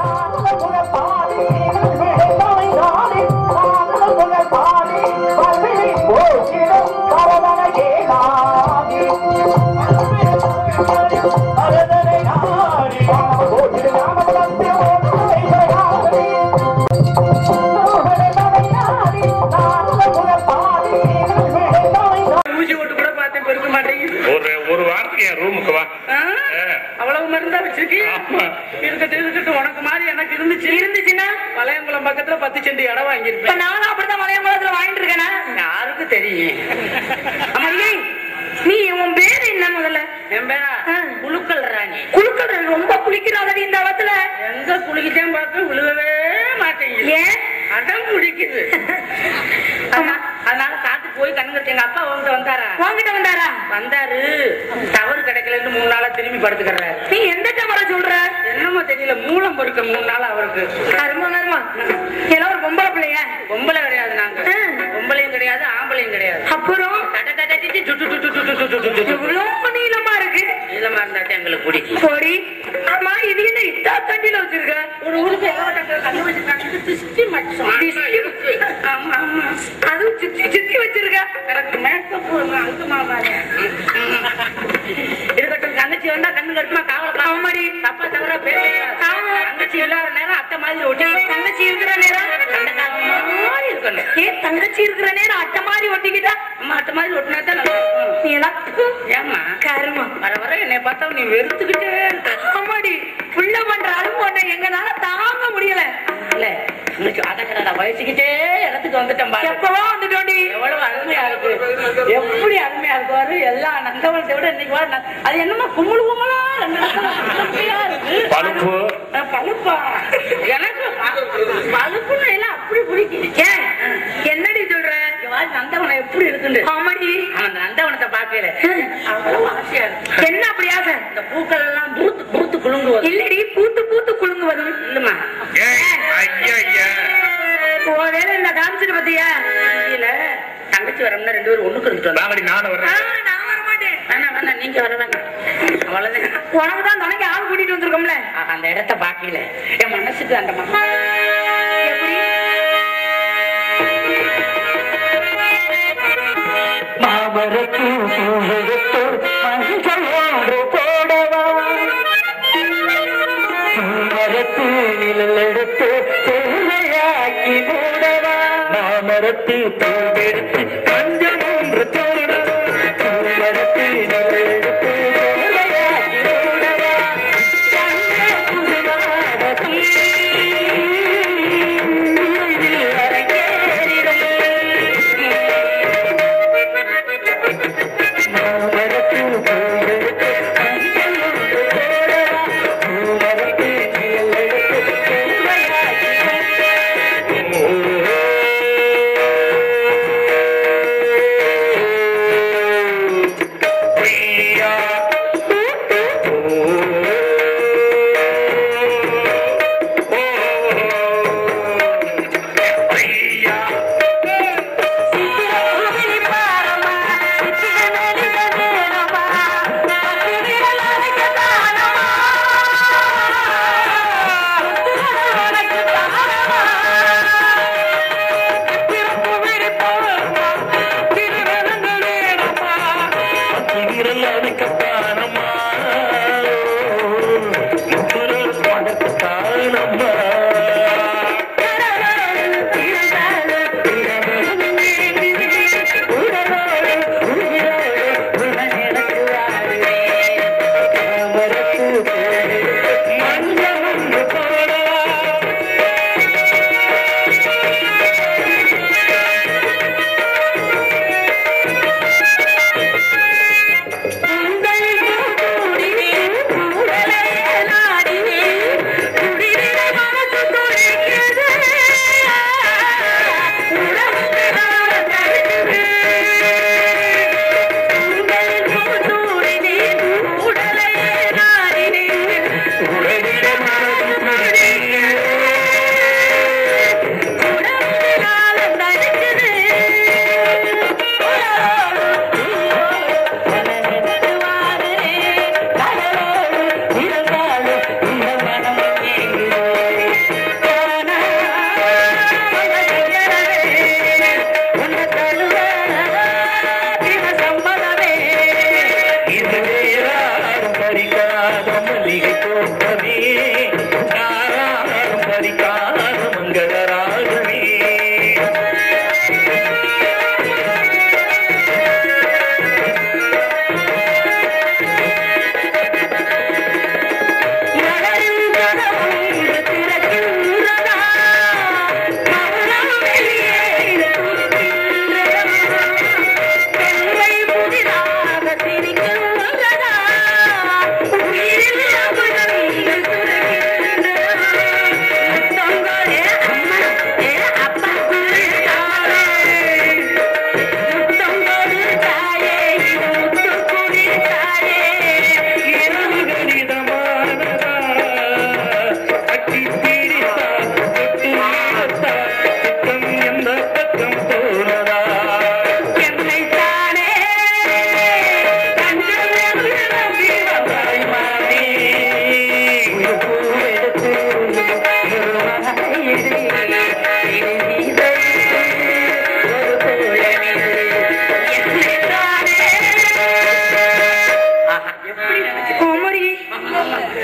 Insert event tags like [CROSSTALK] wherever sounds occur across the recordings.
Oh, இருக்கட்டும் இருக்கட்டும். உனக்கு மாதிரி எனக்கு இருந்துச்சு. இருந்துச்சுன்னா? வளையங்குளம் பக்கத்துல பத்து சென்ட் இடம் வாங்கியிருப்பேன். நானும் அப்படித்தான் வளையங்குளத்துல வாங்கிட்டு இருக்கேனா? யாருக்கு தெரியும்? நீ உன் பேரு என்ன முதல்ல? என் பேரா. குழுக்கள் ராணி. குழுக்கள் ரொம்ப குளிக்கிறாதடி இந்த இடத்துல எங்க குளிக்கிட்டேன் பார்க்க விழுகவே மாட்டேங்குது. ஏன்? அடம் பிடிக்குது. [LAUGHS] எங்க அப்பா உங்ககிட்ட வந்தாரா? உங்ககிட்ட வந்தாரா? வந்தாரு. டவர் கிடைக்கலன்னு மூணு நாளா திரும்பி படுத்துக்கிறாரு நீ எந்த டவரை சொல்ற? என்னமோ தெரியல மூலம் பொறுக்க மூணு நாள் அவருக்கு. கருமா கருமா. ஏதோ ஒரு பொம்பளை பிள்ளையா? பொம்பளை கிடையாது நாங்க. பொம்பளையும் கிடையாது ஆம்பளையும் கிடையாது. அப்புறம்? ரொம்ப நீளமா இருக்கு. நீளமா இருந்தாட்டி எங்களுக்கு பிடிக்கும் சரி ஆமா இது என்ன இத்தா தண்டியில வச்சிருக்க? ஒரு ஊருக்கு எவ்வளவு கண்டுபிடிச்சிருக்காங்க வந்தா கண்ணு கட்டுமா காவல் ஆமாடி. தப்பா தவிர. தங்கச்சி இல்லாத நேரம் அத்தை மாதிரி ஒட்டி தங்கச்சி இருக்கிற நேரம்? மாதிரி இருக்கணும். ஏன் தங்கச்சி இருக்கிற நேரம் அட்டை மாதிரி ஒட்டிக்கிட்டா? அம்மா அத்தை மாதிரி ஒட்டினா தான் எனக்கு ஏம்மா? கருமா. வர வர என்னை பார்த்தா நீ வெறுத்துக்கிட்டே ஆமாடி புள்ள பண்ற ஒண்ணு எங்கனால தாங்க முடியல. இல்ல. இன்னைக்கு அதக்கடா வயசுக்கிட்டே இடத்துக்கு வந்துட்டேன் பாரு. எப்பவோ வந்துட்டோண்டி. எவ்வளவு அருமையா இருக்கு. எப்படி அருமையா இருக்கு பாரு. எல்லா நந்தவனத்தை விட இன்னைக்கு ந- அது என்னமா கும்பல் பழுப்பு. எனக்கு பழுப்புன்னு எல்லாம் அப்படி பிடிக்கும் ஏன் என்னடி சொல்ற? நந்தவனம் எப்படி இருக்குன்னு. ஆமாடி. அந்த நந்தவனத்தை பார்க்கல. அவ்வளவு ஆசையா இருக்கு. என்ன அப்படி ஆசை? இந்த பூக்கள் எல்லாம் பூத்து பூத்து குலுங்குவது. இல்லடி பூத்து பூத்து குலுங்குவதும் இல்லம்மா. ஏய் ஐயா ஐயா ஒருவேளை இந்த காமிச்சிட்டு பத்தியா? இல்ல. தங்கச்சி வரம்னா ரெண்டு பேரும் ஒண்ணுக்கு இருந்துட்டு வந்தோம். நாங்கடி நானும் ஆ, வர்றேன் நான் வர மாட்டேன். வேணாம் வேணாம் நீங்க வர வேணாம் அவ்வளவுதான். உனக்கு தான் துணைக்கு ஆள் கூட்டிட்டு வந்திருக்கோம்ல. அந்த இடத்த பாக்கல. என் மனசுக்கு அந்த எப்படி? கரத்தில் பூ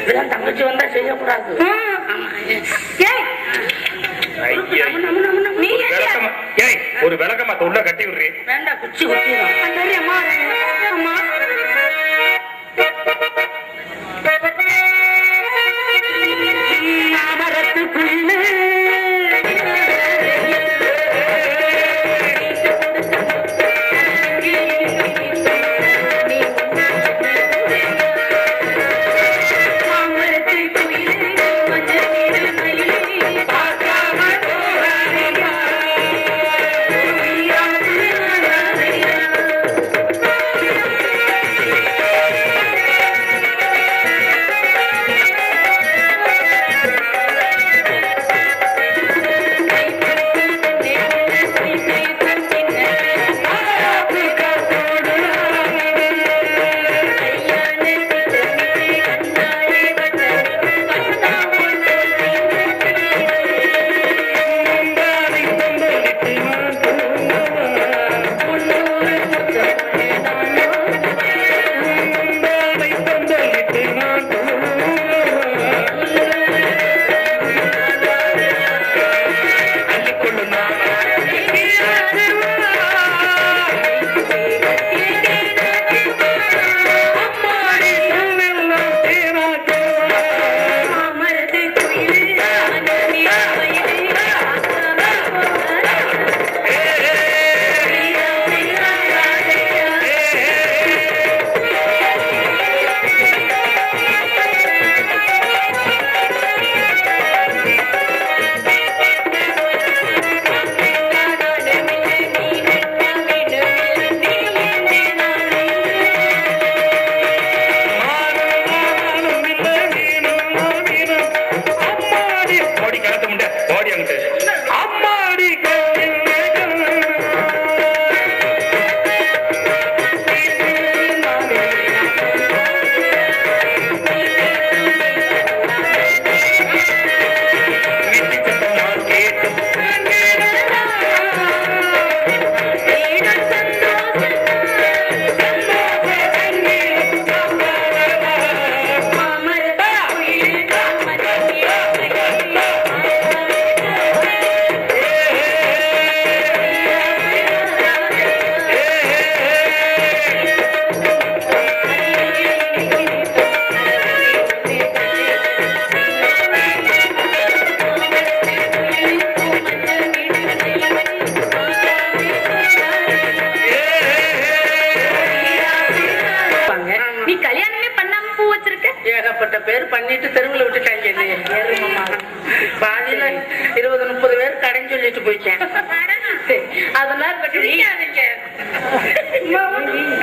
இதெல்லாம் தங்கச்சி வந்தா செய்யக்கூடாது. ஒரு விளக்கமா உள்ள கட்டி விடுறி. வேண்டாம் குச்சி குச்சி அம்மா இருபது முப்பது பேர் கடன் சொல்லிட்டு போயிட்டேன்.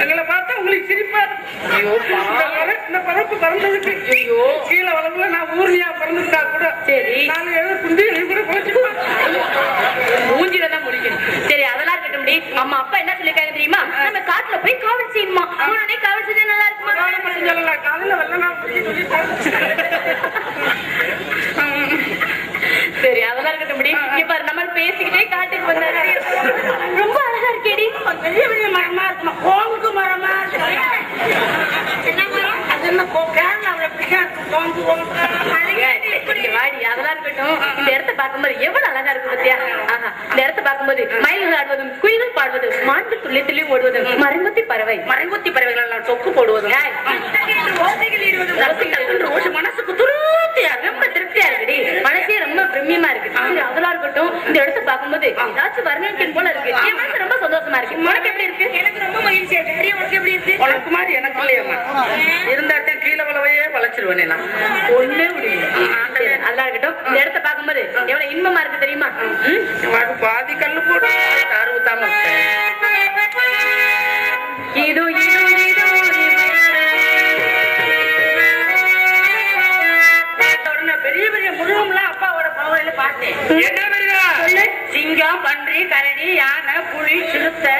எங்களை பார்த்தா உங்களுக்கு சிரிப்பா ஐயோ இந்த பரப்பு பறந்ததுக்கு ஐயோ. கீழே வளர்ந்து நான் ஊர்லயா பறந்துட்டா கூட சரி. நான் எழுத குண்டி கூட மூஞ்சில தான் முடிக்கணும் சரி அதெல்லாம் இருக்கட்டும் அம்மா அப்பா என்ன சொல்லிருக்காங்க தெரியுமா? நம்ம காட்டுல போய் காவல் செய்யணுமா? காவல் செஞ்சு பாத்தியா? ஆஹா, இந்த இடத்தை பார்க்கும்போது மயில்கள் ஆடுவதும் குயில்கள் பாடுவதும் மான்கள் துள்ளி துள்ளி ஓடுவதும் மரங்கொத்தி பறவை. மரங்கொத்தி பறவைகள் எல்லாம் தொக்கு போடுவதும். மனசுக்கு திருப்தியா. ரொம்ப திருப்தியா இருக்குடி. மனசே ரொம்ப பிரம்மியமா இருக்கு. அதெல்லாம் இருக்கட்டும். இந்த இடத்தை பார்க்கும்போது ஏதாச்சும் வர்ணிக்கணும் போல இருக்கு. என் மனசு ரொம்ப சந்தோஷமா இருக்கு. உனக்கு எப்படி இருக்கு? எனக்கு ரொம்ப மகிழ்ச்சியா உனக்கு எப்படி இருக்கு? உனக்கு மாதிரி எனக்கு இல்லையம்மா. வளவையே வளைச்சிருவேனே நான் ஒண்ணே அதெல்லாம் இருக்கட்டும். இந்த இடத்தை பார்க்கும்போது எவ்வளவு இன்பமா இருக்கு தெரியுமா? பாதி கல்லு போட்டு விட்டேன். இதோ பெரிய பெரிய முருகம்லாம் அப்பாவோட பவரையில பார்த்தேன். என்ன. சிங்கம் பன்றி கரடி யானை புலி சிறுத்தை.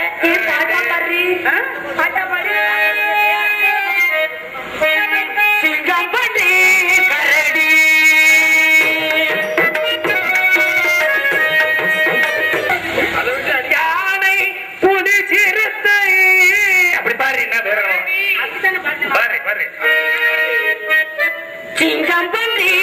பாட்டா பாடுறி? பாட்டா சிங்கம் பன்றி